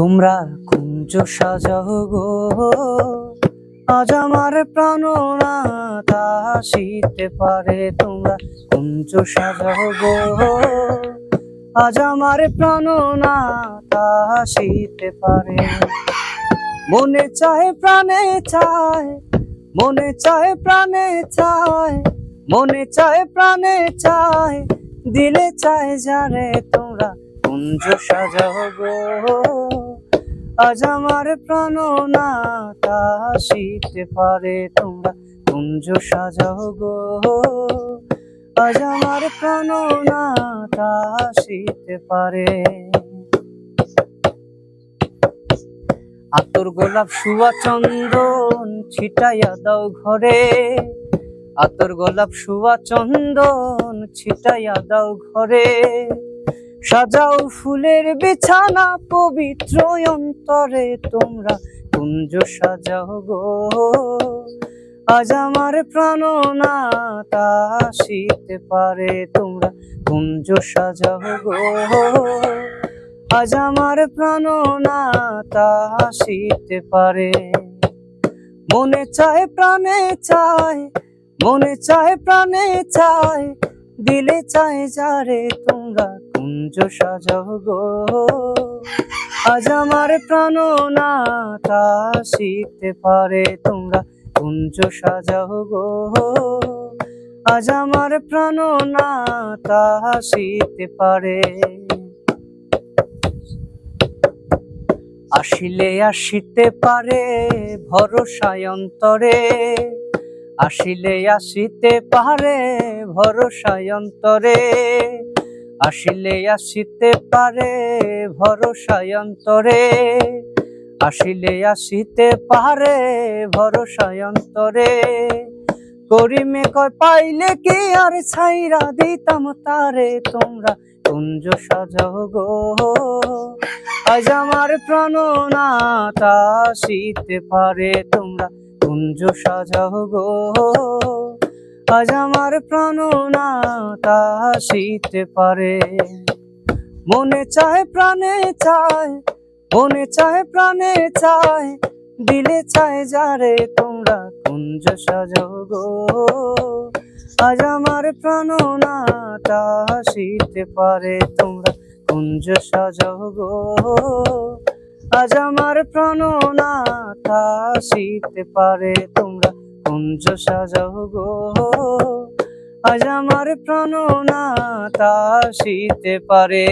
তোমরা কুঞ্জ সাজাও গো। আজ আমার প্রাণনাথ আসিতে পারে তোমরা কুঞ্জ সাজাও গো। আজ আমার প্রাণনাথ আসিতে পারে। মনে চায়, প্রাণে চায়, মনে চায়, প্রাণে চায়, মনে চায়, প্রাণে চায়, দিলে চায় যারে তোমরা কুঞ্জ সাজাও গো। আজ আমার প্রাণনাথ আসিতে পারে তোমরা। কুঞ্জ সাজাও গো। আজ আমার প্রাণনাথ আসিতে পারে। আতর গোলাপ সুয়া চন্দন ছিটাইয়া দাও ঘরে। আতর গোলাপ সুয়া চন্দন ছিটাইয়া দাও ঘরে। সাজাও ফুলের বিছানা পবিত্র অন্তরে তোমরা। কুঞ্জ সাজাও গো। আজ আমার প্রাণনাথ আসিতে পারে তোমরা। কুঞ্জ সাজাও গো। আজ আমার প্রাণনাথ আসিতে পারে। মনে চায়, প্রাণে চায়, মনে চায়, প্রাণে চায়, দিলে চায় যারে তোমরা। কুঞ্জ সাজাও গো। আজ আমার প্রাণনাথ আসিতে পারে তোমরা কুঞ্জ সাজাও গো। আজ আমার প্রাণনাথ আসিতে পারে। আসিলে আসিতে পারে ভরসায় অন্তরে, আসিলে আসিতে পারে ভরসায় অন্তরে। আসিলে আসিতে পারে ভরসায় অন্তরে। আসিলে আসিতে পারে ভরসায় অন্তরে। করিমে কয়, পাইলে কি আর ছাইরা দিতাম তারে তোমরা? কুঞ্জ সাজাও গো। আজ আমার প্রাণনাথ আসিতে পারে তোমরা। কুঞ্জ সাজাও গো। আজ আমার প্রাণনাথ আসিতে পারে। মনে চায়, প্রাণে চায়, মনে চায়, প্রাণে চায়, দিলে চায় যারে তোমরা কুঞ্জ সাজাও গো। আজ আমার প্রাণনাথ আসিতে পারে, তোমরা কুঞ্জ সাজাও গো। আজ আমার প্রাণনাথ আসিতে পারে, তোমরা কুঞ্জ সাজাও গো। আজ আমার প্রাণনা তা শীতে পারে।